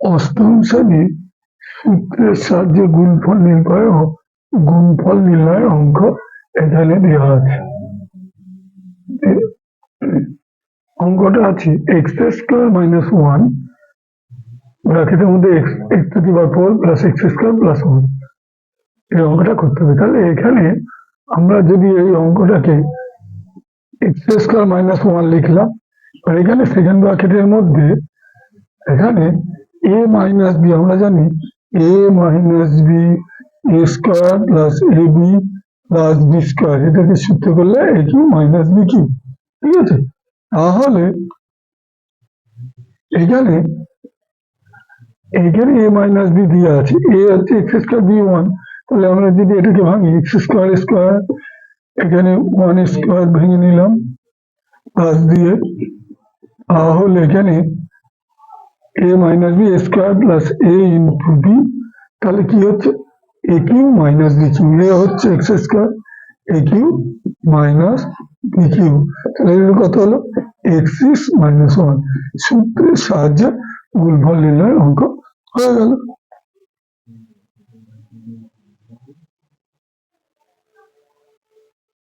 অষ্টম শ্রেণি সূত্রের সাহায্যে গুণফল নির্ণয় ও গুণফল নির্ণয়ের অঙ্ক এখানে দেওয়া আছে। অঙ্কটা আছে এক্স স্কোয়ার মাইনাস ওয়ান ব্র্যাকেটের মধ্যে x plus x square plus one এই অঙ্কটা করতে হবে। তাহলে এখানে আমরা যদি এই অঙ্কটাকে এক্স স্কোয়ার মাইনাস ওয়ান লিখলাম, আর এখানে সেকেন্ড ব্র্যাকেটের মধ্যে এখানে এ মাইনাস বি আমরা জানি a minus b a square plus a b plus b square এটাকে সূত্র করলে a cube minus b cube ঠিক আছে? তাহলে এখানে এখানে এ মাইনাস বি দিয়ে আছে। এ হচ্ছে এক্স স্কোয়ার বি ওয়ান তাহলে আমরা যদি এটাকে ভাঙি এক্স স্কোয়ার স্কোয়ার এখানে ওয়ান স্কোয়ার ভেঙে নিলাম প্লাস দিয়ে, তাহলে এখানে a minus b square plus a into b তাহলে কি হচ্ছে? A cube minus b cube a হচ্ছে x square a cube minus b cube তাহলে কত হলো? এক্স মাইনাস ওয়ান সূত্রের সাহায্যে গুণফল নির্ণয়ের অঙ্ক হয়ে গেল।